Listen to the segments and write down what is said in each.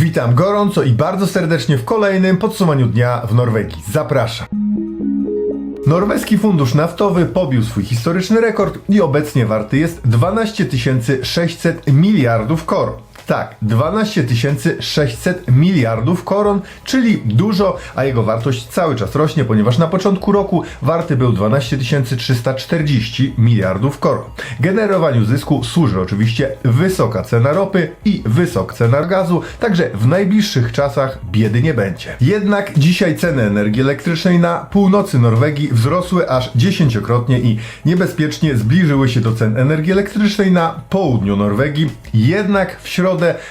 Witam gorąco i bardzo serdecznie w kolejnym podsumowaniu dnia w Norwegii. Zapraszam. Norweski Fundusz Naftowy pobił swój historyczny rekord i obecnie warty jest 12 600 miliardów koron. Tak, 12 600 miliardów koron, czyli dużo, a jego wartość cały czas rośnie, ponieważ na początku roku warty był 12 340 miliardów koron. Generowaniu zysku służy oczywiście wysoka cena ropy i wysoka cena gazu, także w najbliższych czasach biedy nie będzie. Jednak dzisiaj ceny energii elektrycznej na północy Norwegii wzrosły aż dziesięciokrotnie i niebezpiecznie zbliżyły się do cen energii elektrycznej na południu Norwegii. Jednak w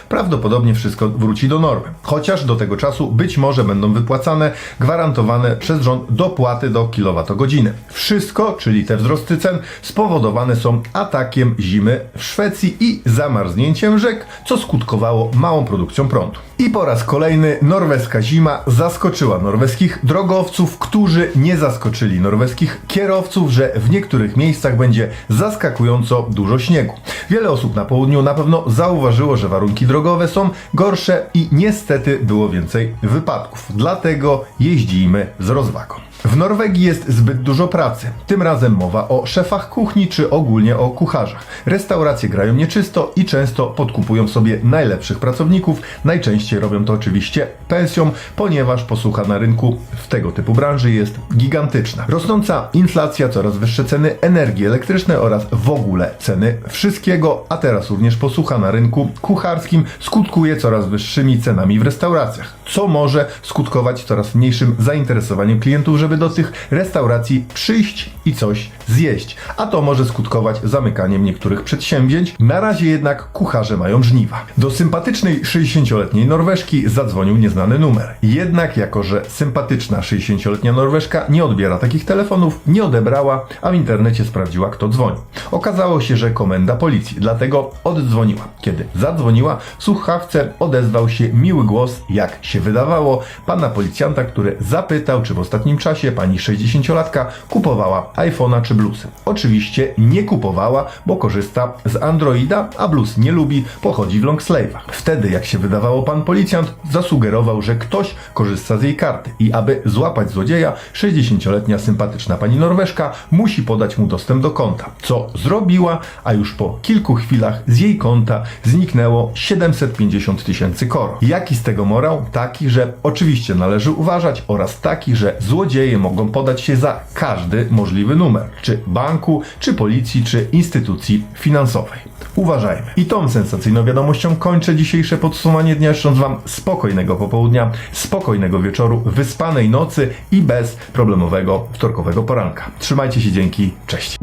prawdopodobnie wszystko wróci do normy. Chociaż do tego czasu być może będą wypłacane gwarantowane przez rząd dopłaty do kilowatogodziny. Wszystko, czyli te wzrosty cen, spowodowane są atakiem zimy w Szwecji i zamarznięciem rzek, co skutkowało małą produkcją prądu. I po raz kolejny norweska zima zaskoczyła norweskich drogowców, którzy nie zaskoczyli norweskich kierowców, że w niektórych miejscach będzie zaskakująco dużo śniegu. Wiele osób na południu na pewno zauważyło, że warunki drogowe są gorsze i niestety było więcej wypadków. Dlatego jeździmy z rozwagą. W Norwegii jest zbyt dużo pracy. Tym razem mowa o szefach kuchni czy ogólnie o kucharzach. Restauracje grają nieczysto i często podkupują sobie najlepszych pracowników. Najczęściej robią to oczywiście pensją, ponieważ posłucha na rynku w tego typu branży jest gigantyczna. Rosnąca inflacja, coraz wyższe ceny energii elektrycznej oraz w ogóle ceny wszystkiego, a teraz również posłucha na rynku kucharskim skutkuje coraz wyższymi cenami w restauracjach, co może skutkować coraz mniejszym zainteresowaniem klientów, żeby do tych restauracji przyjść i coś zjeść. A to może skutkować zamykaniem niektórych przedsięwzięć. Na razie jednak kucharze mają żniwa. Do sympatycznej 60-letniej Norweżki zadzwonił nieznany numer. Jednak jako, że sympatyczna 60-letnia Norweżka nie odbiera takich telefonów, nie odebrała, a w internecie sprawdziła kto dzwoni. Okazało się, że komenda policji, dlatego oddzwoniła. Kiedy zadzwoniła, w słuchawce odezwał się miły głos, jak się wydawało, pana policjanta, który zapytał, czy w ostatnim czasie pani 60-latka kupowała iPhone'a czy blusy. Oczywiście nie kupowała, bo korzysta z Androida, a bluz nie lubi, pochodzi w longsleeve'ach. Wtedy, jak się wydawało, pan policjant zasugerował, że ktoś korzysta z jej karty i aby złapać złodzieja, 60-letnia sympatyczna pani Norweżka musi podać mu dostęp do konta. Co zrobiła, a już po kilku chwilach z jej konta zniknęło 750 tysięcy koron. Jaki z tego morał? Taki, że oczywiście należy uważać oraz taki, że złodzieje mogą podać się za każdy możliwy numer, czy banku, czy policji, czy instytucji finansowej. Uważajmy. I tą sensacyjną wiadomością kończę dzisiejsze podsumowanie dnia, życząc Wam spokojnego popołudnia, spokojnego wieczoru, wyspanej nocy i bez problemowego wtorkowego poranka. Trzymajcie się, dzięki, cześć.